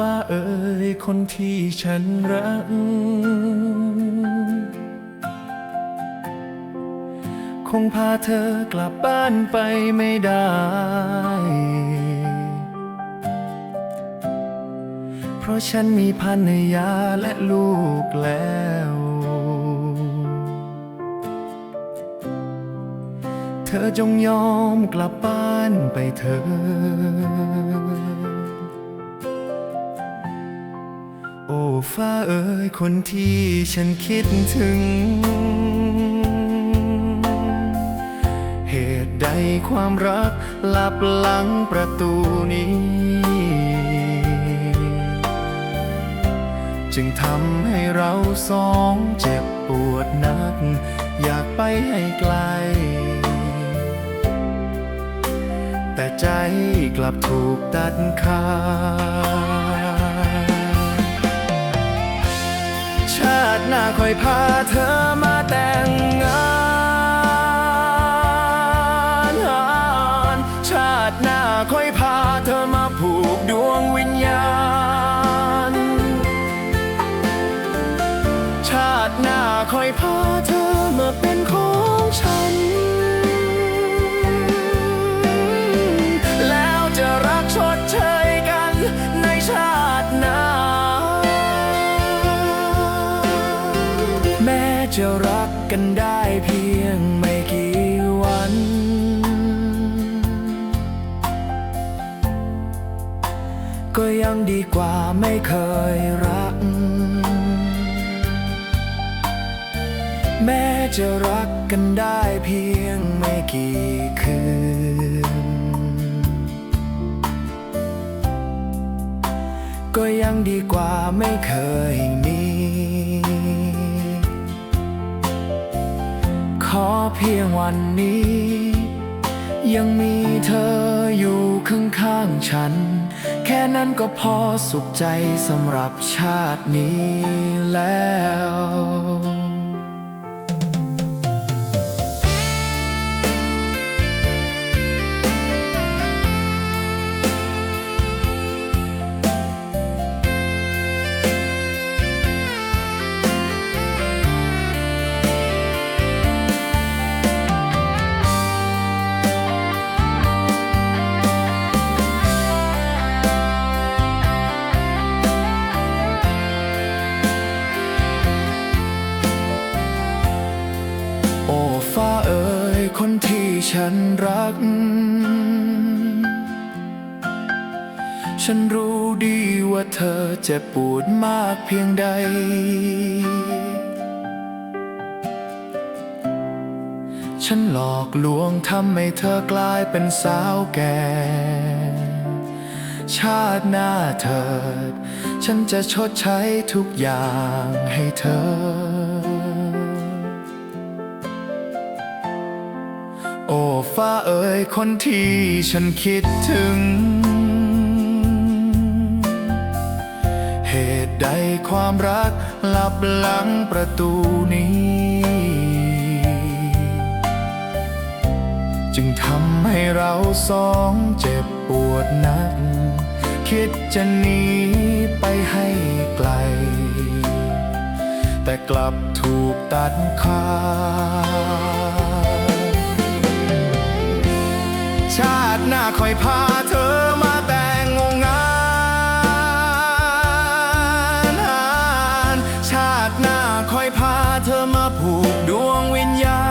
ฟ้าเอ๋ยคนที่ฉันรัก คงพาเธอกลับบ้านไปไม่ได้ เพราะฉันมีภรรยาและลูกแล้ว เธอจงยอมกลับบ้านไปเถอะ โอ้ฟ้าเอ๋ยคนที่ฉันคิดถึง เหตุใดความรักหลับหลังประตูนี้ จึงทำให้เราสองเจ็บปวดนัก อยากไปให้ไกล แต่ใจกลับถูกตัดขาด คอยพาเธอมาแต่งงานชาติหน้าคอยพาเธอมาผูกดวงวิญญาณ ชาติหน้าคอยพาเธอ จะรักกันได้เพียงไม่กี่วัน ก็ยังดีกว่าไม่เคยรัก แม้จะรักกันได้เพียงไม่กี่คืน ก็ยังดีกว่าไม่เคยมี ขอเพียงวันนี้ ยังมีเธออยู่ข้างๆฉัน แค่นั้นก็พอสุขใจสำหรับชาตินี้แล้ว คนที่ฉันรัก ฉันรู้ดีว่าเธอเจ็บปวดมากเพียงใด ฉันหลอกลวงทำให้เธอกลายเป็นสาวแก่ ชาติหน้าเถิดฉันจะชดใช้ทุกอย่างให้เธอ ฟ้าเอ๋ยคนที่ฉันคิดถึง เหตุใดความรักลับหลังประตูนี้ จึงทำให้เราสองเจ็บปวดนัก คิดจะหนีไปให้ไกล แต่กลับถูกตัดขาด ติหน้าคอยพาเธอมาแต่งงงาน ชาติหน้าคอยพาเธอมาผูกดวงวิญญาณ